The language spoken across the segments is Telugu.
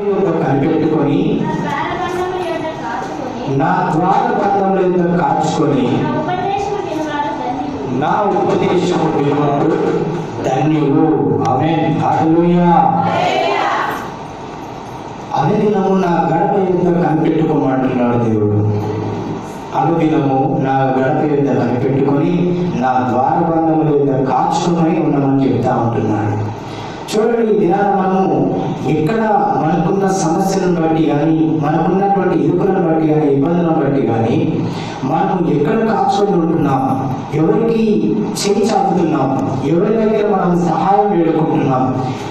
కనిపెట్టుకొని నా ద్వారబంధముల ద్వార బంధముల యొక్క కాచుకొని నా ఉపదేశము నా ఉపదేశము ధన్యులు. వినువారు ధన్యులు ఆమె హల్లెలూయా. అనుదినము నా గడప యొక్క కనిపెట్టుకోమంటున్నాడు దేవుడు. అనుదినము నా గడప యొక్క కనిపెట్టుకొని నా ద్వారబంధముల యొక్క కాచుకొని ఉండమని చెప్తా ఉంటున్నాడు చూడండి ఈ దినాన మనము ఎక్కడ మనకున్న సమస్యలను బట్టి కానీ మనకున్నటువంటి ఇరుకులను బట్టి కానీ ఇబ్బందులను బట్టి కానీ మనం ఎక్కడ కాచుకొని ఉంటున్నాం ఎవరికి చేయి చాపుతున్నాం ఎవరి దగ్గర మనం సహాయం వేడుకుంటున్నాం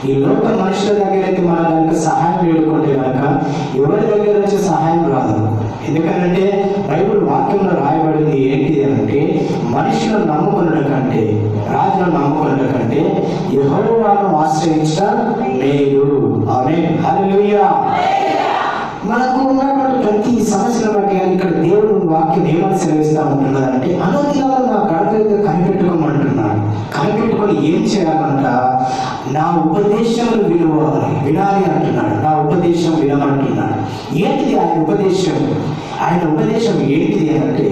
ఈ లోక మనుషుల దగ్గర అయితే మనం కనుక సహాయం వేడుకుంటే కనుక ఎవరి దగ్గర నుంచి సహాయం రాదు ఎందుకంటే బైబిల్ వాక్యంలో రాయబడింది ఏంటిది అంటే మనుషులను నమ్ముకున్నట కంటే రాజులను నమ్ముకున్నట కంటే యెహోవాను ఆశ్రయించడం లేదు ఆమె హల్లెలూయా. మనకు ఉన్నటువంటి ప్రతి సమస్యల బట్టి కానీ ఇక్కడ దేవుడు వాక్యం ఏమని సెలవిస్తా ఉంటున్నారంటే అనుదినాలు నా గడప మీద కనిపెట్టుకోమంటున్నాడు. కనిపెట్టుకొని ఏం చేయాలంట? నా ఉపదేశములు వినవాలి వినాలి అంటున్నాడు. నా ఉపదేశం వినమంటున్నాడు. ఏంటిది ఆయన ఉపదేశం? ఆయన ఉపదేశం ఏంటిది అంటే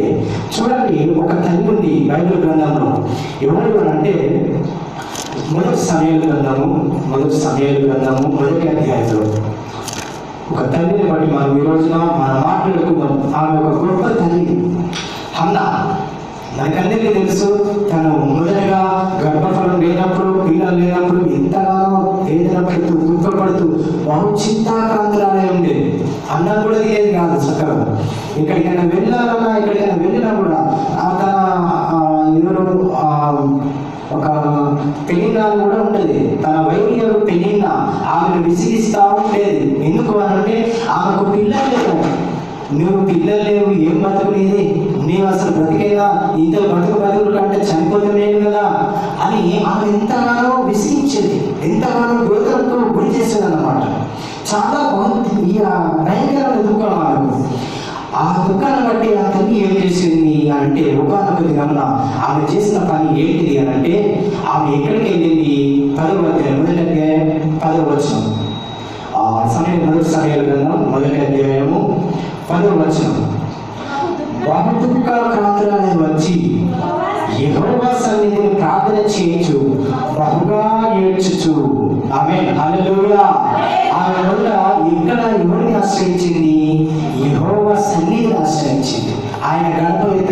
ఉంది బైబిల్ గ్రంథంలో ఎవరు అంటే మొదటి సమయాల గ్రంథము మొదటి సమయాల గ్రంథము మొదటి అధ్యాయంలో. ఒక తల్లిని బట్టి మనం ఈ రోజున మన మాట్లాడుకుందాం ఆమె ఒక గొప్ప తల్లి హన్న మనకందరికీ తెలుసు తను మొదటగా గర్భఫలం లేనప్పుడు పిల్లలు లేనప్పుడు ఎంతగానో వేదన పడుతూ దుఃఖపడుతూ బహు చింతాక్రాంతులనే ఉండేది అన్నం కూడా తినేది కాదు చక్కగా ఎక్కడికైనా వెళ్ళాలన్నా ఎక్కడికైనా వెళ్ళినా కూడా ఆ తన పెళ్ళిన ఆమెను విసిగిస్తా ఉండేది ఎందుకు అంటే ఆమెకు పిల్లలు లేవు. నువ్వు పిల్లలు లేవు ఏం బతుకునేది నేను అసలు బ్రతికేదా? ఇంత బ్రతుకు బతుకులు కంటే చనిపోతే కదా అని ఆమె ఎంతగానో విసిగించేది. ఎంతగానో యువతలకు గురి చేసేది అనమాట చాలా బాగుంది. ఈ ఆ భయంకరమైన దుఃఖం ఆమెకు ఆ దుఃఖాన్ని బట్టి ఆ తల్లి ఏం చేసింది అంటే ఒకనొక దినమున ఆమె చేసిన పని ఏంటిది అని అంటే ఆమె ఎక్కడికి వెళ్ళింది? పదవ మొదటి పదవ వచనం. ఆ సమయం మొదటి సమయాల గ్రంథం మొదటి అధ్యాయము పదవ వచనం. బహు దుఃఖ క్రాంతులని వచ్చి యెహోవా సన్నిధిని ప్రార్థన చేయొచ్చు బహుగా ఏడ్చుచు. ఆమె హల్లెలూయా. ఆమె వల్ల ఇక్కడ ఎవరిని ఆశ్రయించింది? యెహోవా సన్నిధిని ఆశ్రయించింది. ఆయన గడప